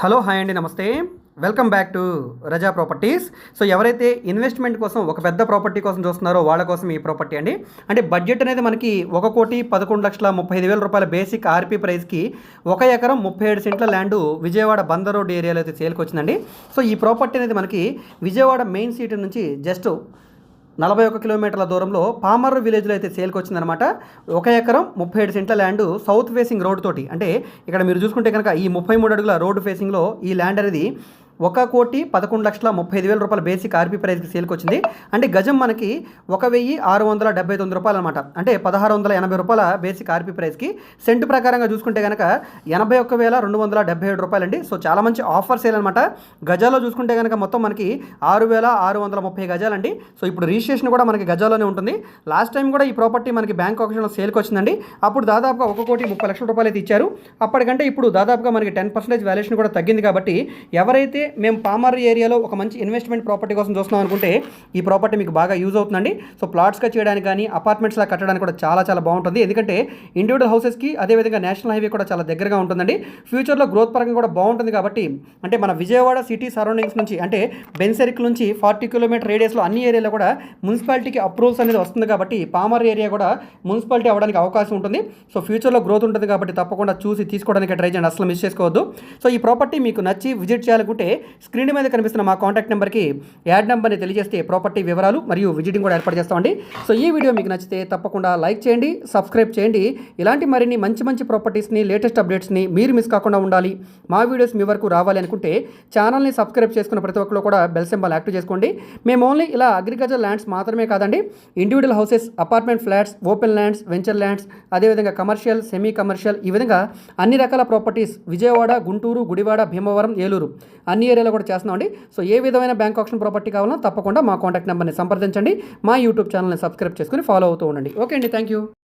Hello hi అండి నమస్తే. Welcome back to Raza properties so ఎవరైతే ఇన్వెస్ట్మెంట్ కోసం ఒక పెద్ద ప్రాపర్టీ కోసం చూస్తున్నారో వాళ్ళ కోసం ఈ ప్రాపర్టీ అండి. అంటే బడ్జెట్ అనేది మనకి ఒక కోటి పదకొండు లక్షల ముప్పై ఐదు వేల రూపాయల బేసిక్ ఆర్పీ ప్రైస్కి ఒక ఎకరం ముప్పై ఏడు సెంట్ల ల్యాండ్ విజయవాడ బందర్ రోడ్ ఏరియాలో అయితే సేల్కి వచ్చిందండి. సో ఈ ప్రాపర్టీ అనేది మనకి విజయవాడ మెయిన్ సిటీ నుంచి జస్ట్ నలభై ఒక కిలోమీటర్ల దూరంలో పామర్ విలేజ్లో అయితే సేల్కి వచ్చిందనమాట ఒక ఎకరం ముప్పై ఏడు సెంట్ల ల్యాండ్ సౌత్ ఫేసింగ్ రోడ్ తోటి అంటే ఇక్కడ మీరు చూసుకుంటే కనుక ఈ ముప్పై మూడు అడుగుల రోడ్డు ఫేసింగ్లో ఈ ల్యాండ్ అనేది ఒక కోటి పదకొండు లక్షల ముప్పై ఐదు వేల రూపాయల బేసిక్ ఆర్పీ ప్రైస్కి సేల్కి వచ్చింది. అంటే గజం మనకి ఒక వెయ్యి ఆరు వందల డెబ్బై తొమ్మిది రూపాయలు అనమాట అంటే పదహారు వందల ఎనభై రూపాయల బేసిక్ ఆర్పీ ప్రైస్కి సెంటు ప్రకారంగా చూసుకుంటే కనుక ఎనభై ఒక్క వేల రెండు వందల డెబ్బై ఏడు రూపాయలు అండి సో చాలా మంచి ఆఫర్ సేల్ అనమాట గజాలో చూసుకుంటే కనుక మొత్తం మనకి ఆరు వేల ఆరు వందల ముప్పై గజాలండి. సో ఇప్పుడు రిజిస్ట్రేషన్ కూడా మనకి గజాలోనే ఉంటుంది. లాస్ట్ టైం కూడా ఈ ప్రాపర్టీ మనకి బ్యాంక్ ఆప్షన్లో సేల్కి వచ్చిందండి. అప్పుడు దాదాపుగా ఒక కోటి ముప్పై లక్షల రూపాయలు అయితే ఇచ్చారు. అప్పటికంటే ఇప్పుడు దాదాపుగా మనకి టెన్ పర్సెంటేజ్ వాల్యుయేషన్ కూడా తగ్గింది కాబట్టి ఎవరైతే మేము పామర్ ఏరియాలో ఒక మంచి ఇన్వెస్ట్మెంట్ ప్రాపర్టీ కోసం చూస్తున్నాం అనుకుంటే ఈ ప్రాపర్టీ మీకు బాగా యూజ్ అవుతుందండి. సో ప్లాట్స్గా చేయడానికి కానీ అపార్ట్మెంట్స్లా కట్టడానికి కూడా చాలా చాలా బాగుంటుంది. ఎందుకంటే ఇండివిజువల్ హౌసెస్కి అదేవిధంగా నేషనల్ హైవే కూడా చాలా దగ్గరగా ఉంటుందండి. ఫ్యూచర్లో గ్రోత్ పరంగా కూడా బాగుంటుంది కాబట్టి అంటే మన విజయవాడ సిటీ సరౌండింగ్స్ నుంచి అంటే బెన్సెరిక్ నుంచి ఫార్టీ కిలోమీటర్ రేడియస్లో అన్ని ఏరియాలో కూడా మున్సిపాలిటీకి అప్రూవల్స్ అనేది వస్తుంది కాబట్టి పామర్ ఏరియా కూడా మున్సిపాలిటీ అవ్వడానికి అవకాశం ఉంటుంది. సో ఫ్యూచర్లో గ్రోత్ ఉంటుంది కాబట్టి తప్పకుండా చూసి తీసుకోవడానికి ట్రై చేయండి. అసలు మిస్ చేసుకోవద్దు. సో ఈ ప్రాపర్టీ మీకు నచ్చి విజిట్ చేయాలనుకుంటే స్క్రీన్ మీద కనిపిస్తున్న మా కాంటాక్ట్ నెంబర్కి యాడ్ నెంబర్ని తెలియజేస్తే ప్రాపర్టీ వివరాలు మరియు విజిటింగ్ కూడా ఏర్పాటు చేస్తామండి. సో ఈ వీడియో మీకు నచ్చితే తప్పకుండా లైక్ చేయండి సబ్స్క్రైబ్ చేయండి. ఇలాంటి మరిన్ని మంచి మంచి ప్రాపర్టీస్ని లేటెస్ట్ అప్డేట్స్ని మీరు మిస్ కాకుండా ఉండాలి. మా వీడియోస్ మీ వరకు రావాలి అనుకుంటే ఛానల్ని సబ్స్క్రైబ్ చేసుకున్న ప్రతి ఒక్కరు కూడా బెల్ సింబల్ యాక్టివ్ చేసుకోండి. మేము ఓన్లీ ఇలా అగ్రికల్చర్ ల్యాండ్స్ మాత్రమే కాదండి individual houses apartment flats open lands venture lands అదేవిధంగా కమర్షియల్ సెమీ కమర్షియల్ ఈ విధంగా అన్ని రకాల ప్రాపర్టీస్ విజయవాడ గుంటూరు గుడివాడ భీమవరం ఏలూరు అన్ని ఏరియాలో కూడా చేస్తున్నామండి సో ఏ విధమైన బ్యాంక్ ఆప్షన్ ప్రాపర్టీ కావాలన్నా తప్పకుండా మా కాంటాక్ట్ నెంబర్ని సంప్రదించండి. మా యూట్యూబ్ ఛానల్ని సబ్స్క్రైబ్ చేసుకుని ఫాలో అవుతూ ఉండండి. ఓకే అండి. Thank you.